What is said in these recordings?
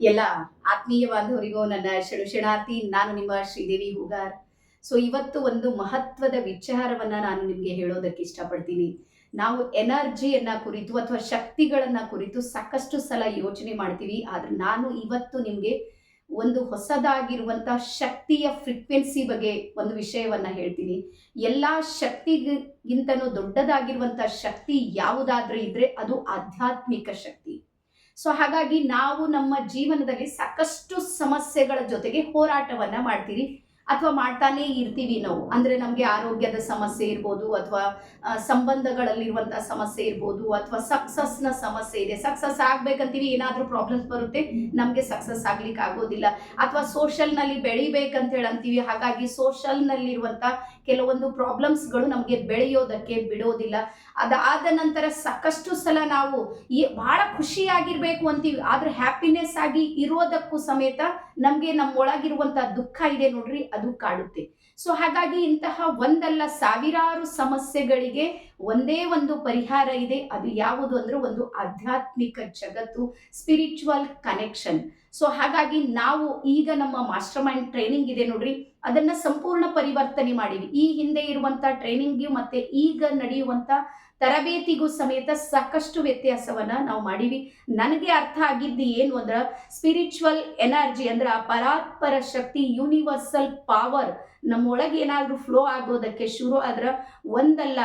ಎಲ್ಲ ಆತ್ಮೀಯ ಬಾಂಧವರಿಗೂ ನನ್ನ ಶರಣಾರ್ಥಿ ನಾನು ನಿಮ್ಮ ಶ್ರೀದೇವಿ ಹೂಗಾರ್. ಸೊ ಇವತ್ತು ಒಂದು ಮಹತ್ವದ ವಿಚಾರವನ್ನ ನಾನು ನಿಮಗೆ ಹೇಳೋದಕ್ಕೆ ಇಷ್ಟಪಡ್ತೀನಿ. ನಾವು ಎನರ್ಜಿಯನ್ನ ಕುರಿತು ಅಥವಾ ಶಕ್ತಿಗಳನ್ನ ಕುರಿತು ಸಾಕಷ್ಟು ಸಲ ಯೋಚನೆ ಮಾಡ್ತೀವಿ. ಆದ್ರೆ ನಾನು ಇವತ್ತು ನಿಮಗೆ ಒಂದು ಹೊಸದಾಗಿರುವಂತಹ ಶಕ್ತಿಯ ಫ್ರೀಕ್ವೆನ್ಸಿ ಬಗ್ಗೆ ಒಂದು ವಿಷಯವನ್ನ ಹೇಳ್ತೀನಿ. ಎಲ್ಲಾ ಶಕ್ತಿಗಿಂತನೂ ದೊಡ್ಡದಾಗಿರುವಂತಹ ಶಕ್ತಿ ಯಾವುದಾದ್ರೂ ಇದ್ರೆ ಅದು ಆಧ್ಯಾತ್ಮಿಕ ಶಕ್ತಿ. ಸೊ ಹಾಗಾಗಿ ನಾವು ನಮ್ಮ ಜೀವನದಲ್ಲಿ ಸಾಕಷ್ಟು ಸಮಸ್ಯೆಗಳ ಜೊತೆಗೆ ಹೋರಾಟವನ್ನ ಮಾಡ್ತೀರಿ. ಅಥವಾ ಮಾಡ್ತಾನೇ ಇರ್ತೀವಿ ನಾವು. ಅಂದ್ರೆ ನಮಗೆ ಆರೋಗ್ಯದ ಸಮಸ್ಯೆ ಇರ್ಬೋದು, ಅಥವಾ ಸಂಬಂಧಗಳಲ್ಲಿರುವಂಥ ಸಮಸ್ಯೆ ಇರ್ಬೋದು, ಅಥವಾ ಸಕ್ಸಸ್ನ ಸಮಸ್ಯೆ ಇದೆ. ಸಕ್ಸಸ್ ಆಗ್ಬೇಕಂತೀವಿ, ಏನಾದ್ರೂ ಪ್ರಾಬ್ಲಮ್ಸ್ ಬರುತ್ತೆ, ನಮಗೆ ಸಕ್ಸಸ್ ಆಗ್ಲಿಕ್ಕೆ ಆಗೋದಿಲ್ಲ. ಅಥವಾ ಸೋಷಲ್ನಲ್ಲಿ ಬೆಳಿಬೇಕಂತ ಹೇಳಿ ಅಂತೀವಿ ಹಾಗಾಗಿ ಸೋಷಲ್ನಲ್ಲಿರುವಂಥ ಕೆಲವೊಂದು ಪ್ರಾಬ್ಲಮ್ಸ್ಗಳು ನಮಗೆ ಬೆಳೆಯೋದಕ್ಕೆ ಬಿಡೋದಿಲ್ಲ. ಅದಾದ ನಂತರ ಸಾಕಷ್ಟು ಸಲ ನಾವು ಬಹಳ ಖುಷಿಯಾಗಿರ್ಬೇಕು ಅಂತೀವಿ. ಆದ್ರೆ ಹ್ಯಾಪಿನೆಸ್ ಆಗಿ ಇರೋದಕ್ಕೂ ಸಮೇತ ನಮಗೆ ನಮ್ಮ ಒಳಗಿರುವಂತಹ ದುಃಖ ಇದೆ ನೋಡ್ರಿ, ಅದು ಕಾಡುತ್ತೆ. ಸೊ ಹಾಗಾಗಿ ಇಂತಹ ಒಂದಲ್ಲ ಸಾವಿರಾರು ಸಮಸ್ಯೆಗಳಿಗೆ ಒಂದೇ ಒಂದು ಪರಿಹಾರ ಇದೆ. ಅದು ಯಾವುದು ಅಂದ್ರೆ ಒಂದು ಆಧ್ಯಾತ್ಮಿಕ ಜಗತ್ತು ಸ್ಪಿರಿಚುವಲ್ ಕನೆಕ್ಷನ್ ಸೊ ಹಾಗಾಗಿ ನಾವು ಈಗ ನಮ್ಮ ಮಾಸ್ಟರ್ ಮೈಂಡ್ ಟ್ರೈನಿಂಗ್ ಇದೆ ನೋಡ್ರಿ, ಅದನ್ನ ಸಂಪೂರ್ಣ ಪರಿವರ್ತನೆ ಮಾಡಿವಿ. ಈ ಹಿಂದೆ ಇರುವಂತ ಟ್ರೈನಿಂಗ್ ಮತ್ತೆ ಈಗ ನಡೆಯುವಂತ ತರಬೇತಿಗೂ ಸಮೇತ ಸಾಕಷ್ಟು ವ್ಯತ್ಯಾಸವನ್ನ ನಾವು ಮಾಡೀವಿ. ನನಗೆ ಅರ್ಥ ಆಗಿದ್ದು ಏನು ಅಂದ್ರೆ ಸ್ಪಿರಿಚುವಲ್ ಎನರ್ಜಿ ಅಂದ್ರೆ ಪರಾತ್ಪರ ಶಕ್ತಿ ಯೂನಿವರ್ಸಲ್ ಪವರ್ ನಮ್ಮೊಳಗೆ ಏನಾದರೂ ಫ್ಲೋ ಆಗೋದಕ್ಕೆ ಶುರು ಆದ್ರೆ ಒಂದಲ್ಲ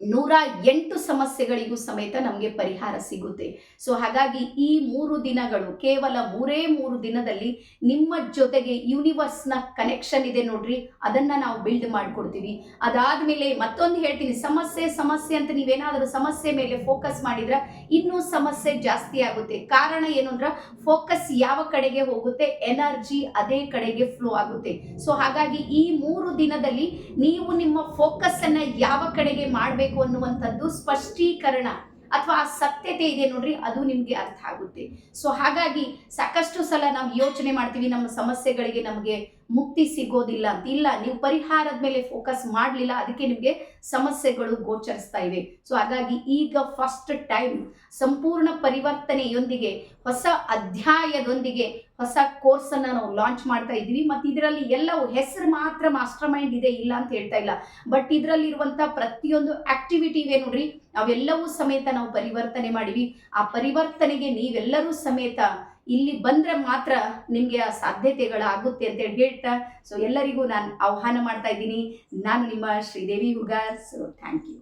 ನೂರ ಎಂಟು ಸಮಸ್ಯೆಗಳಿಗೂ ಸಮೇತ ನಮಗೆ ಪರಿಹಾರ ಸಿಗುತ್ತೆ. ಸೊ ಹಾಗಾಗಿ ಈ ಮೂರು ದಿನಗಳು, ಕೇವಲ ಮೂರೇ ಮೂರು ದಿನದಲ್ಲಿ ನಿಮ್ಮ ಜೊತೆಗೆ ಯೂನಿವರ್ಸ್ನ ಕನೆಕ್ಷನ್ ಇದೆ ನೋಡ್ರಿ, ಅದನ್ನ ನಾವು ಬಿಲ್ಡ್ ಮಾಡ್ಕೊಡ್ತೀವಿ. ಅದಾದ್ಮೇಲೆ ಮತ್ತೊಂದು ಹೇಳ್ತೀನಿ, ಸಮಸ್ಯೆ ಸಮಸ್ಯೆ ಅಂತ ನೀವೇನಾದರೂ ಸಮಸ್ಯೆ ಮೇಲೆ ಫೋಕಸ್ ಮಾಡಿದ್ರೆ ಇನ್ನೂ ಸಮಸ್ಯೆ ಜಾಸ್ತಿ ಆಗುತ್ತೆ. ಕಾರಣ ಏನು ಅಂದ್ರ ಫೋಕಸ್ ಯಾವ ಕಡೆಗೆ ಹೋಗುತ್ತೆ ಎನರ್ಜಿ ಅದೇ ಕಡೆಗೆ ಫ್ಲೋ ಆಗುತ್ತೆ. ಸೊ ಹಾಗಾಗಿ ಈ ಮೂರು ದಿನದಲ್ಲಿ ನೀವು ನಿಮ್ಮ ಫೋಕಸ್ ಅನ್ನ ಯಾವ ಕಡೆಗೆ ಮಾಡಬೇಕು ಅನ್ನುವಂಥದ್ದು ಸ್ಪಷ್ಟೀಕರಣ ಅಥವಾ ಆ ಸತ್ಯತೆ ಇದೆ ನೋಡ್ರಿ, ಅದು ನಿಮ್ಗೆ ಅರ್ಥ ಆಗುತ್ತೆ. ಸೊ ಹಾಗಾಗಿ ಸಾಕಷ್ಟು ಸಲ ನಾವು ಯೋಚನೆ ಮಾಡ್ತೀವಿ, ನಮ್ಮ ಸಮಸ್ಯೆಗಳಿಗೆ ನಮಗೆ ಮುಕ್ತಿ ಸಿಗೋದಿಲ್ಲ ಅಂತ. ಇಲ್ಲ, ನೀವು ಪರಿಹಾರದ ಮೇಲೆ ಫೋಕಸ್ ಮಾಡಲಿಲ್ಲ, ಅದಕ್ಕೆ ನಿಮಗೆ ಸಮಸ್ಯೆಗಳು ಗೋಚರಿಸ್ತಾ ಇವೆ. ಸೊ ಹಾಗಾಗಿ ಈಗ ಫಸ್ಟ್ ಟೈಮ್ ಸಂಪೂರ್ಣ ಪರಿವರ್ತನೆಯೊಂದಿಗೆ, ಹೊಸ ಅಧ್ಯಾಯದೊಂದಿಗೆ, ಹೊಸ ಕೋರ್ಸನ್ನು ನಾವು ಲಾಂಚ್ ಮಾಡ್ತಾ ಇದ್ವಿ ಮತ್ತು ಇದರಲ್ಲಿ ಎಲ್ಲವೂ ಹೆಸರು ಮಾತ್ರ ಮಾಸ್ಟರ್ ಮೈಂಡ್ ಇದೆ, ಇಲ್ಲ ಅಂತ ಹೇಳ್ತಾ ಇಲ್ಲ. ಬಟ್ ಇದರಲ್ಲಿ ಇರುವಂತ ಪ್ರತಿಯೊಂದು ಆಕ್ಟಿವಿಟಿ ಇವೆ ನೋಡ್ರಿ ಅವೆಲ್ಲವೂ ಸಮೇತ ನಾವು ಪರಿವರ್ತನೆ ಮಾಡಿವಿ. ಆ ಪರಿವರ್ತನೆಗೆ ನೀವೆಲ್ಲರೂ ಸಮೇತ ಇಲ್ಲಿ ಬಂದ್ರೆ ಮಾತ್ರ ನಿಮಗೆ ಆ ಸಾಧ್ಯತೆಗಳಾಗುತ್ತೆ ಅಂತ ಹೇಳಿ ಹೇಳ್ತಾ ಸೊ ಎಲ್ಲರಿಗೂ ನಾನು ಆಹ್ವಾನ ಮಾಡ್ತಾ ಇದ್ದೀನಿ. ನಾನು ನಿಮ್ಮ ಶ್ರೀದೇವಿ ಹುಗಾ ಸೊ ಥ್ಯಾಂಕ್ ಯು